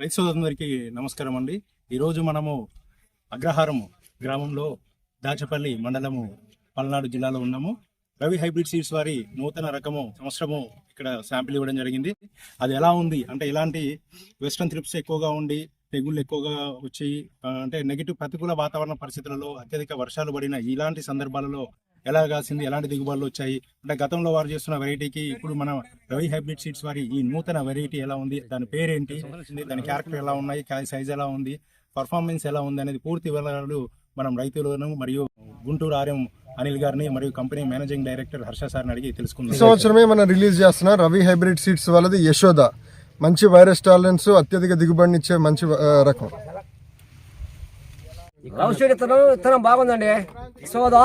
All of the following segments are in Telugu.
రైతు సోదరులందరికీ నమస్కారం అండి. ఈరోజు మనము అగ్రహారం గ్రామంలో దాచపల్లి మండలము పల్నాడు జిల్లాలో ఉన్నాము. రవి హైబ్రిడ్ సీడ్స్ వారి నూతన రకము సంవత్సరము ఇక్కడ శాంపిల్ ఇవ్వడం జరిగింది. అది ఎలా ఉంది? అంటే ఇలాంటి వెస్ట్రన్ త్రిప్స్ ఎక్కువగా ఉండి తెగుళ్ళు ఎక్కువగా వచ్చి అంటే నెగిటివ్ ప్రతికూల వాతావరణ పరిస్థితులలో అత్యధిక వర్షాలు పడిన ఇలాంటి సందర్భాలలో ఎలా కాసింది ఎలాంటి దిగుబడులు వచ్చాయి? అంటే గతంలో వారు చేస్తున్న వెరైటీకి ఇప్పుడు మన రవి హైబ్రిడ్ సీడ్స్ వారి ఈ నూతన వెరైటీ ఎలా ఉంది దాని పేరేంటి దాని క్యారెక్టర్ ఎలా ఉన్నాయి సైజ్ ఎలా ఉంది పర్ఫార్మెన్స్ ఎలా ఉంది అనేది పూర్తి వివరాలు మనం రైతులను మరియు గుంటూరు ఆర్ఎం అనిల్ గారిని మరియు కంపెనీ మేనేజింగ్ డైరెక్టర్ హర్ష సార్ని అడిగి ఈ తెలుసుకుందాం సంవత్సరమే మనం రిలీజ్ చేస్తున్న రవి హైబ్రిడ్ సీడ్స్ వాళ్ళది యశోద. మంచి వైరస్ టాలరెన్స్ అత్యధిక దిగుబడినిచ్చే మంచి ఆ, రకం. రౌషేడ్ విత్తనం విత్తనం బాగుందండి. సోదా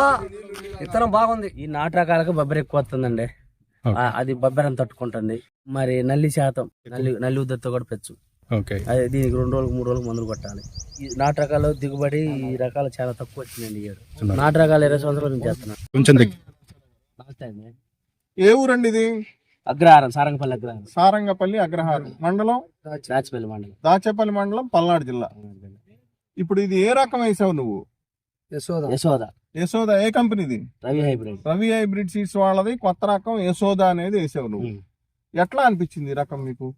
విత్తనం బాగుంది. ఈ నాటు రకాలకు బొబ్బరి ఎక్కువ వస్తుందండి అది బొబ్బరం తట్టుకుంటుంది. మరి నల్లి శాతం నల్లి నల్లి ఉద్దరితో కూడా పెచ్చు ఓకే. అది దీనికి రెండు రోజులకు మూడు రోజులకు మందులు కొట్టాలి. ఈ నాటు రకాలు దిగుబడి ఈ రకాలు చాలా తక్కువ వచ్చిందండి ఏడు. నాటు రకాలు ఇరవై సంవత్సరాల నుంచి చేస్తున్నాను కొంచెం ఏ ఊరండి ఇది? అగ్రహారం సారంగపల్లి అగ్రహారం. సారంగపల్లి అగ్రహారం. మండలం? నాచిపల్లి మండలం. దాచేపల్లి మండలం పల్నాడు జిల్లా. ఇప్పుడు ఇది ఏ రకం వేసావు నువ్వు? యశోద. యశోద. ఏ కంపెనీది? Ravi hybrid. Ravi hybrid seeds వాళ్ళది కొత్త రకం యశోద అనేది వేసావు నువ్వు. ఎట్లా అనిపించింది ఈ రకం మీకు?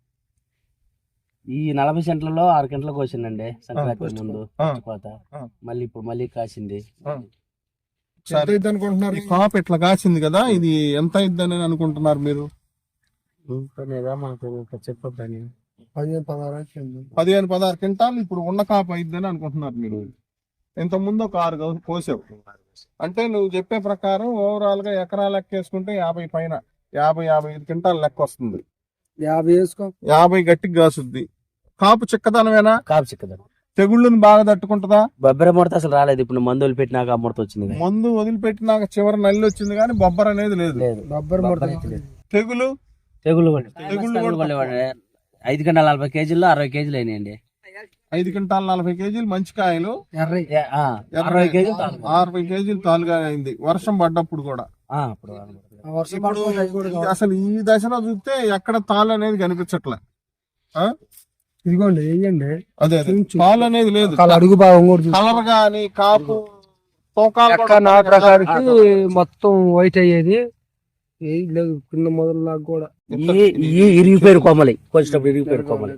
ఈ నలభై సెంట్లలో ఆరు గంటలకు వచ్చిందండి సంక్రాంతి ముందు. కోత. మళ్ళీ ఇప్పుడు మళ్ళీ కాసింది. సరే. అనుకుంటున్నారు? కాప్ ఇట్లా కాసింది కదా? ఇది ఎంత అయిద్దని అనుకుంటున్నారు మీరు? చెప్పని పదిహేను పదహారు క్వింటాలు ఇప్పుడు ఉన్న కాపు అయిద్దని అనుకుంటున్నారు మీరు. ఇంత ముందు ఒక ఆరు గౌ- కోసావు. అంటే నువ్వు చెప్పే ప్రకారం ఓవరాల్గా ఎకరా లెక్క వేసుకుంటే యాభై పైన యాభై యాభై ఐదు క్వింటాల్ లెక్క వస్తుంది. యాభై వేసుకో. యాభై గట్టికి కాసుద్ది. కాపు చిక్కదనమేనా? కాపు చిక్కదండి తెగుళ్ళని బాగా తట్టుకుంటుందా? బొబ్బరి ముడత అసలు రాలేదు. ఇప్పుడు మందులు పెట్టినాక ఆ ముడత వచ్చింది. మందు వదిలిపెట్టినాక చివరి నల్లి వచ్చింది కానీ బొబ్బర్ అనేది లేదు. లేదు. బొబ్బరి లేదు. తెగులు? తెగులు తెగుళ్ళు. ఐదు గంటల నలభై కేజీల్లో అరవై కేజీలు అయినాయండి. ఐదు క్వింటాల్ నలభై కేజీలు మంచి కాయలు. అరవై కేజీలు తాలు. అరవై కేజీలు తాలుగా అయింది. వర్షం పడ్డప్పుడు కూడా. అసలు ఈ దశలో చూస్తే ఎక్కడ తాళ్ళు అనేది కనిపించట్లే. ఆ? ఇదిగోండి వేయండి అదే తాళ్ళు అనేది లేదు. కాలు అడుగు భాగం. కలర్ గాని కాపు తోకాలు చెక్క కూడా నాటు ఉన్నాయి కదా. రకానికి మొత్తం వైట్ అయ్యేది. ఏం లేదు కింద మొదలు నాకు కూడా. ఇరిగిపోయిన కొమ్మలి. కొంచెం ఇరిగిపోయిన కొమ్మలి.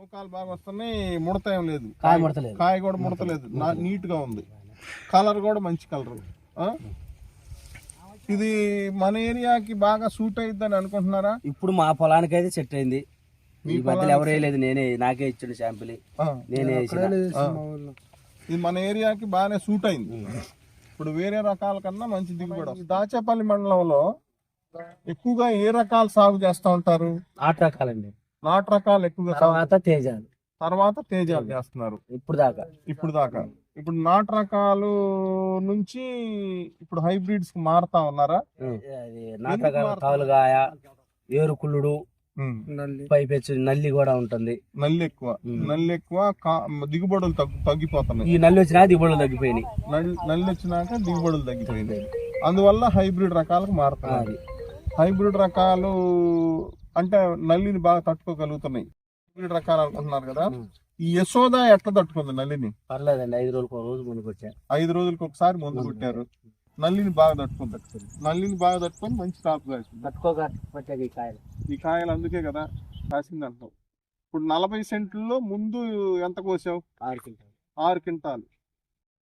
తూకాలు బాగా వస్తున్నాయి ముడత ఏం లేదు. కాయ ముడతలేదు కాయ కూడా ముడతలేదు నీట్గా ఉంది. కలర్ కూడా మంచి కలర్. ఇది మన ఏరియాకి బాగా సూట్ అయిద్దని అనుకుంటున్నారా? ఇప్పుడు మా పొలానికి అయితే సెట్ అయింది. మీ ఈ పొలానికి ఎవరు వేయలేదు. నేనే నాకే ఇచ్చిన శాంపిల్. నేనే వేసిన. ఇది మన ఏరియాకి బాగానే సూట్ అయింది. ఇప్పుడు వేరే రకాల కన్నా మంచి దిగుబడి వస్తుంది. దాచేపల్లి మండలంలో ఎక్కువగా ఏ రకాలు సాగు చేస్తూ ఉంటారు? ఆట రకాలండి. నాటు రకాలు ఎక్కువగా తర్వాత తేజాలు. తర్వాత తేజాలు చేస్తున్నారు ఇప్పుడు దాకా. ఇప్పుడు దాకా. ఇప్పుడు నాటు రకాలు నుంచి ఇప్పుడు హైబ్రిడ్స్కి మారుతా ఉన్నారా? అది నాటు రకాలు తాలుగాయ ఏరుకుళ్ళుడు పైపెచ్చు నల్లి కూడా ఉంటుంది. నల్లి ఎక్కువ. నల్లి ఎక్కువ కా- దిగుబడులు తగ్గు తగ్గిపోతున్నాయి. ఈ నల్లి వచ్చినా దిగుబడులు తగ్గిపోయినాయి. నల్లి వచ్చినాక దిగుబడులు తగ్గిపోయినాయి. అందువల్ల హైబ్రిడ్ రకాలకు మారుతున్నారు. హైబ్రిడ్ రకాలు అంటే నల్లిని బాగా తట్టుకోగలుగుతున్నాయి. హైబ్రిడ్ రకాలు అనుకుంటున్నారు కదా. ఈ యశోద ఎట్లా తట్టుకుంది నల్లిని? పర్లేదండి ఐదు రోజులకు ఒక రోజు ముందుకు ఐదు రోజులకు ఒకసారి మందు కొట్టారు. నల్లిని బాగా తట్టుకుంది. నల్లిని బాగా తట్టుకొని మంచి కాపు కాసింది. ఈ కాయలు. ఈ కాయలు అందుకే కదా కాసింది అంటాం ఇప్పుడు నలభై సెంట్లలో ముందు ఎంత కోసావు? ఆరు క్వింటాలు. ఆరు క్వింటాలు.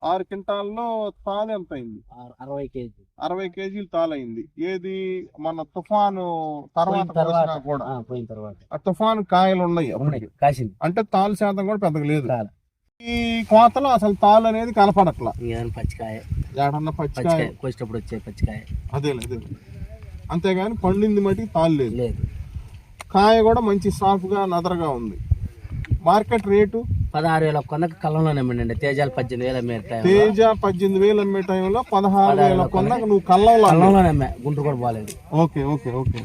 ఆరు క్వింటాల్లో తాలు ఎంత అయింది అరవై కేజీ అరవై కేజీలు తాలు అయింది ఏది? మన తుఫాను తర్వాత పోయిన తర్వాత కోసినా కూడా. పోయిన తర్వాత. ఆ తుఫాను కాయలు ఉన్నాయి కాసింది. అంటే తాలు శాతం కూడా పెద్దగా లేదు. ఈ కోతలో అసలు తాలు అనేది కనపడట్లా. పచ్చికాయ? ఏడన్నా పచ్చికాయ? కోసేటప్పుడు వచ్చే పచ్చికాయ. అదే అదే అంతేగాని పండింది మటుకు తాలు లేదు. లేదు. కాయ కూడా మంచి సాఫ్గా నదరగా ఉంది. Market rate? పదహారు వేల కొందకు కళ్ళంలోనే అమ్మండి తేజాలు పద్దెనిమిది వేలు అమ్మే టైంలో. తేజ పద్దెనిమిది వేలు అమ్మే టైంలో పదహారు వేల కొన్నాక నువ్వు కళ్ళంలో. కళ్ళంలోనే అమ్మా. గుంటూరు కూడా బాగాలేదు. Okay okay okay.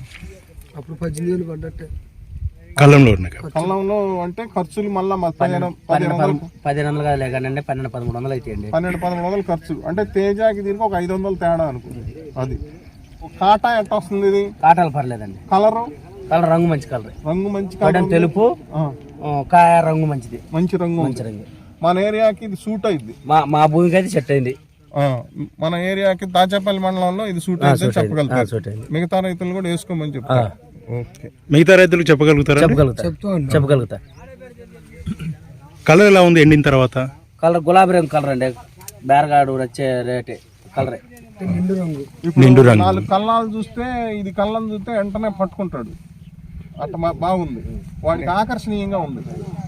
అప్పుడు పద్దెనిమిది వేలు పడ్డట్టే. కళ్ళంలో కళ్ళంలో అంటే ఖర్చులు మళ్ళా పదిహేను పన్నెండు పదిహేను వందలు కాదు లేకండి పన్నెండు పదమూడు వందలు అయితే అండి పన్నెండు పదమూడు వందలు ఖర్చు. అంటే తేజాకి దీనికి ఒక ఐదు వందలు తేడా అనుకో అది. కాటా ఎట్ట వస్తుంది ఇది? కాటాలు పర్లేదండి. కలరు? కలర్ రంగు మంచి కలర్. రంగు మంచి కలర్ తెలుపు కాయ రంగు మంచిది. మంచి రంగు. మంచి రంగు. మన ఏరియాకి ఇది సూట్ అయింది. మా మా భూమికి అయితే సెట్ అయింది. మన ఏరియాకి దాచేపల్లి మండలంలో ఇది సూట్ అయితే అయింది. చెప్పగలుగుతారు. సూట్ అయింది. మిగతా రైతులు కూడా వేసుకోమని చెప్తారు. ఓకే. మిగతా రైతులకు చెప్పగలుగుతారా? చెప్పగలుగుతా కలర్ ఎలా ఉంది ఎండిన తర్వాత? కలర్ గులాబీ రంగు కలర్ అండి. బేరగాడు వచ్చే రేటే కలరే. నిండు రంగు. నిండు రంగు. నాలుగు కళ్ళాలు చూస్తే ఇది కళ్ళని చూస్తే వెంటనే పట్టుకుంటాడు. అట్లా మా- బాగుంది. వాడికి ఆకర్షణీయంగా ఉంది.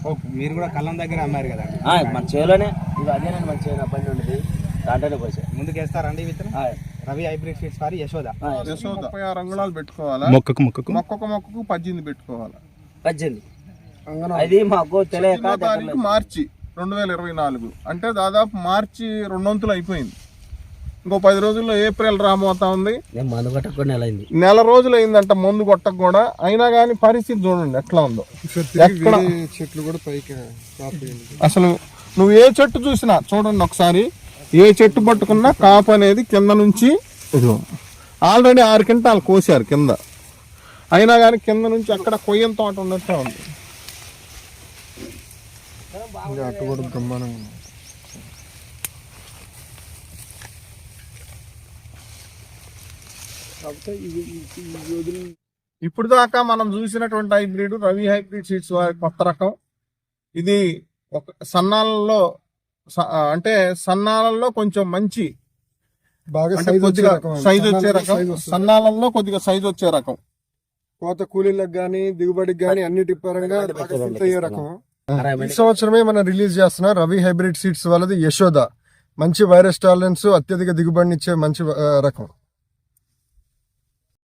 ఓకే మీరు కూడా కళ్ళం దగ్గర అమ్మారు కదా. ఆ, మన చేలోనే. ఇది అదేనండి మన చేను బండి ఉండేది దాంట్లోనే పోసా ముందుకు వేస్తారండి విత్తనం? రవి హైబ్రిడ్ సీడ్స్ వారి యశోద. యశోద. ముప్పై ఆరు అంగుళాలు పెట్టుకోవాలా? మొక్కకు మొక్కకు? మొక్కొక్క మొక్కకు పద్దెనిమిది పెట్టుకోవాలా? పద్దెనిమిది. అది మాకు తెలియక మార్చి రెండు వేల ఇరవై నాలుగు. అంటే దాదాపు మార్చి రెండొంతులు అయిపోయింది. ఇంకో పది రోజుల్లో ఏప్రిల్ రాబోతా ఉంది. మందు కొట్టకుండా నెల అయింది. నెల రోజులు అయిందంట మందు కొట్టక కూడా. అయినా కానీ పరిస్థితి చూడండి ఎట్లా ఉందో. చెట్లు కూడా పైకి అసలు నువ్వు ఏ చెట్టు చూసినా చూడండి ఒకసారి. ఏ చెట్టు పట్టుకున్నా కాపు అనేది కింద నుంచి ఆల్రెడీ ఆరు క్వింటాలు కోసారు కింద. అయినా కానీ కింద నుంచి అక్కడ కొయ్యం తోట ఉన్నట్టే ఉంది. అటు కూడా ఇప్పుడు దాకా మనం చూసినటువంటి హైబ్రిడ్ రవి హైబ్రిడ్ సీడ్స్ వారి కొత్త రకం. ఇది ఒక సన్నాలలో అంటే సన్నాలలో కొంచెం మంచి బాగా అంటే సైజ్ వచ్చే కొద్దిగా. సైజ్ వచ్చే సన్నాలలో రకం. సన్నాలలో కొద్దిగా సైజ్ వచ్చే రకం. కోత కూలీలకు గానీ దిగుబడికి గానీ అన్నిటి పరంగా అయ్యే రకం. ఈ సంవత్సరమే మనం రిలీజ్ చేస్తున్న రవి హైబ్రిడ్ సీడ్స్ వాళ్ళది యశోద. మంచి వైరస్ టాలరెన్స్ అత్యధిక దిగుబడినిచ్చే మంచి రకం.